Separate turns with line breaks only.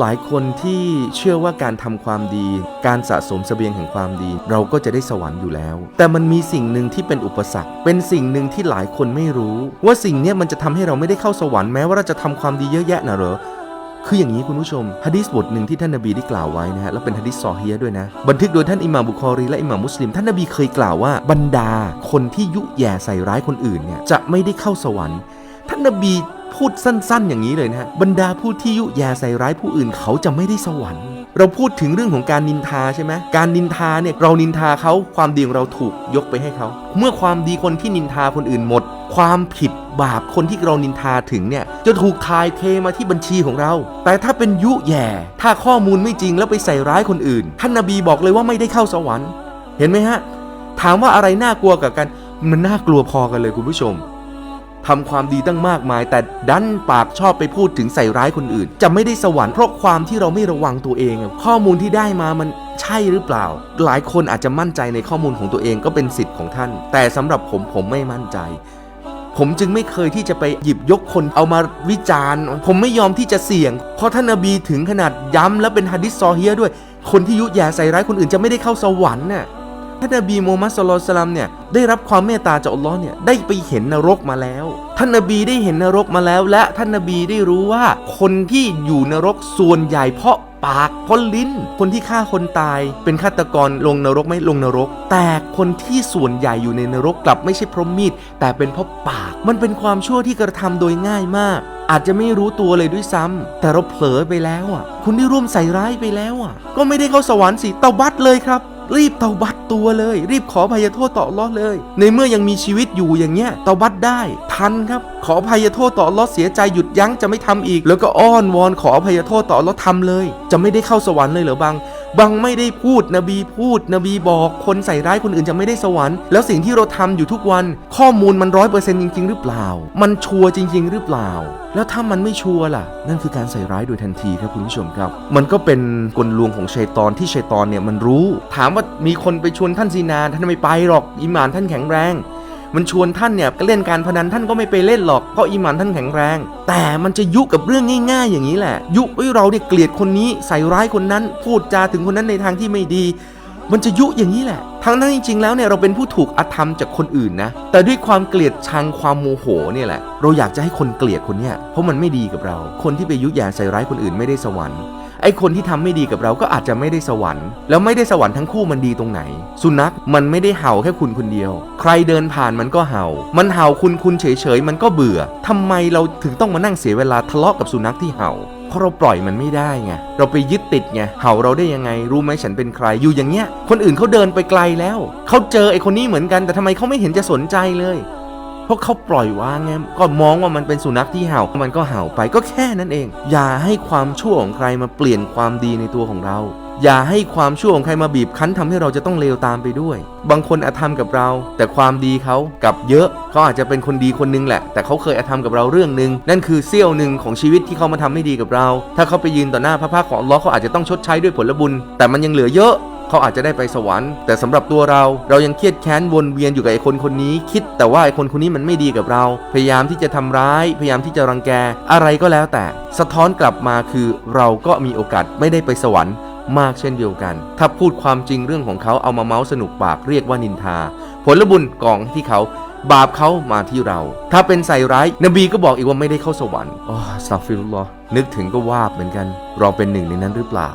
หลายคนที่เชื่อว่าการทำความดี การสะสมเสบียงแห่งความดี เราก็จะได้สวรรค์อยู่แล้ว แต่มันมีสิ่งหนึ่งที่เป็นอุปสรรค เป็นสิ่งหนึ่งที่หลายคนไม่รู้ ว่าสิ่งนี้มันจะทำให้เราไม่ได้เข้าสวรรค์แม้ว่าเราจะทำความดีเยอะแยะนะเหรอคืออย่างนี้คุณผู้ชมฮะดีษบทหนึ่งที่ท่านนบีได้กล่าวไว้นะฮะแล้วเป็นฮะดีษซอฮียด้วยนะ บันทึกโดยท่านอิหม่ามบุคอรีและอิหม่ามมุสลิม ท่านนบีเคยกล่าวว่าบรรดาคนที่ยุแย่ใส่ร้ายคนอื่นเนี่ยจะไม่ได้เข้าสวรรค์ ท่านนบี พูดสั้นๆ อย่างนี้เลยนะฮะบรรดาผู้ที่ยุแย่ใส่ร้ายผู้อื่นเขาจะไม่ได้สวรรค์ เราพูดถึงเรื่องของการนินทาใช่ไหมการนินทาเนี่ยเรานินทาเขาความดีของเราถูกยกไปให้เขาเมื่อความดีคนที่นินทาคนอื่นหมด ความผิดบาปคนที่เรานินทาถึงเนี่ยจะถูกทายเทมาที่บัญชีของเรา แต่ถ้าเป็นยุแย่ ถ้าข้อมูลไม่จริงแล้วไปใส่ร้ายคนอื่น ท่านนบีบอกเลยว่าไม่ได้เข้าสวรรค์ เห็นไหมฮะถามว่าอะไรน่ากลัวกับกันมันน่ากลัวพอกันเลยคุณผู้ชม ทำความดีตั้งมากมาย แต่ดันปากชอบไปพูดถึงใส่ร้ายคนอื่น จะไม่ได้สวรรค์เพราะความที่เราไม่ระวังตัวเองอะข้อมูลที่ได้มามันใช่หรือเปล่า หลายคนอาจจะมั่นใจในข้อมูลของตัวเองก็เป็นสิทธิ์ของท่าน แต่สำหรับผมผมไม่มั่นใจ ผมจึงไม่เคยที่จะไปหยิบยกคนเอามาวิจารณ์ ผมไม่ยอมที่จะเสี่ยง เพราะท่านนบีถึงขนาดย้ำและเป็นฮะดิษซอเฮียด้วย คนที่ยุแย่ใส่ร้ายคนอื่นจะไม่ได้เข้าสวรรค์น่ะ ท่านนบีมูฮัมมัดสุลลัลลัมเนี่ยได้รับความเมตตาจากอัลลอฮ์เนี่ยได้ไปเห็นนรกมาแล้ว ท่านนบีได้เห็นนรกมาแล้ว และท่านนบีได้รู้ว่า คนที่อยู่นรกส่วนใหญ่เพราะปากเพราะลิ้น คนที่ฆ่าคนตายเป็นฆาตกรลงนรกไม่ลงนรก แต่คนที่ส่วนใหญ่อยู่ในนรกกลับไม่ใช่เพราะมีดแต่เป็นเพราะปาก มันเป็นความชั่วที่กระทำโดยง่ายมาก อาจจะไม่รู้ตัวเลยด้วยซ้ำแต่เราเผลอไปแล้วอะ คุณที่ร่วมใส่ร้ายไปแล้วอะ ก็ไม่ได้เข้าสวรรค์สิเตาบัตเลยครับ รีบเตาบัตตัวเลย รีบขออภัยโทษต่ออัลเลอดเลย ในเมื่อยังมีชีวิตอยู่อย่างเงี้ยเตาบัตได้ทันครับ ขออภัยโทษต่ออัลเลอดเสียใจหยุดยั้งจะไม่ทำอีก แล้วก็อ้อนวอนขออภัยโทษต่ออัลอดทำเลย จะไม่ได้เข้าสวรรค์เลยเหรอบาง บางไม่ได้พูดนบีพูด นบีบอกคนใส่ร้ายคนอื่นจะไม่ได้สวรรค์แล้วสิ่งที่เราทำอยู่ทุกวัน ข้อมูลมันร้อยเปอร์เซ็นต์จริง ๆ หรือเปล่า มันชัวร์จริง ๆ หรือเปล่า แล้วถ้ามันไม่ชัวร์ล่ะ นั่นคือการใส่ร้ายโดยทันทีครับคุณผู้ชมครับ มันก็เป็นกลลวงของชัยตอนที่ชัยตอนเนี่ยมันรู้ ถามว่ามีคนไปชวนท่านซีนาท่านไม่ไปหรอกอิหมานท่านแข็งแรง มันชวนท่านเนี่ยก็เล่นการพนันท่านก็ไม่ไปเล่นหรอกเพราะอิหมานท่านแข็งแรง แต่มันจะยุกับเรื่องง่ายๆ อย่างนี้แหละ ยุให้เราเนี่ยเกลียดคนนี้ใส่ร้ายคนนั้น พูดจาถึงคนนั้นในทางที่ไม่ดี มันจะยุอย่างนี้แหละทั้งนั้นจริงๆแล้วเนี่ยเราเป็นผู้ถูกอธรรมจากคนอื่นนะ แต่ด้วยความเกลียดชังความโมโหเนี่ยแหละ เราอยากจะให้คนเกลียดคนเนี้ยเพราะมันไม่ดีกับเรา คนที่ไปยุแย่ใส่ร้ายคนอื่นไม่ได้สวรรค์ ไอ้คนที่ทำไม่ดีกับเราก็อาจจะไม่ได้สวรรค์ แล้วไม่ได้สวรรค์ทั้งคู่มันดีตรงไหน สุนัขมันไม่ได้เห่าแค่คุณคนเดียว ใครเดินผ่านมันก็เห่า มันเห่าคุณคุณเฉยๆมันก็เบื่อทำไมเราถึงต้องมานั่งเสียเวลาทะเลาะกับสุนัขที่เห่าเพราะเราปล่อยมันไม่ได้ไง เราไปยึดติดไง เห่าเราได้ยังไง รู้ไหมฉันเป็นใคร อยู่อย่างเงี้ย คนอื่นเขาเดินไปไกลแล้ว เขาเจอไอ้คนนี้เหมือนกัน แต่ทำไมเขาไม่เห็นจะสนใจเลย เพราะเขาปล่อยวางไงก็มองว่ามันเป็นสุนัขที่เห่ามันก็เห่าไปก็แค่นั้นเอง อย่าให้ความชั่วของใครมาเปลี่ยนความดีในตัวของเรา อย่าให้ความชั่วของใครมาบีบคั้นทำให้เราจะต้องเลวตามไปด้วย บางคนอาธรรมกับเรา แต่ความดีเขากับเยอะเขาอาจจะเป็นคนดีคนนึงแหละ แต่เขาเคยอาธรรมกับเราเรื่องหนึ่งนั่นคือเสี้ยวหนึ่งของชีวิตที่เขามาทำไม่ดีกับเรา ถ้าเขาไปยืนต่อหน้าพระพักของลเลอเขาอาจจะต้องชดใช้ด้วยผลบุญ แต่มันยังเหลือเยอะ เขาอาจจะได้ไปสวรรค์ แต่สำหรับตัวเรา เรายังเครียดแค้นวนเวียนอยู่กับไอ้คนคนนี้ คิดแต่ว่าไอ้คนคนนี้มันไม่ดีกับเรา พยายามที่จะทำร้าย พยายามที่จะรังแก อะไรก็แล้วแต่ สะท้อนกลับมาคือเราก็มีโอกาสไม่ได้ไปสวรรค์มากเช่นเดียวกัน ถ้าพูดความจริงเรื่องของเขาเอามาเมาส์สนุกปากเรียกว่านินทา ผลบุญกองที่เขาบาปเขามาที่เรา ถ้าเป็นใส่ร้าย นบีก็บอกอีกว่าไม่ได้เข้าสวรรค์อ๋อสัฟฟิรุลลอนึกถึงก็วาบเหมือนกัน เราเป็นหนึ่งในนั้นหรือเปล่า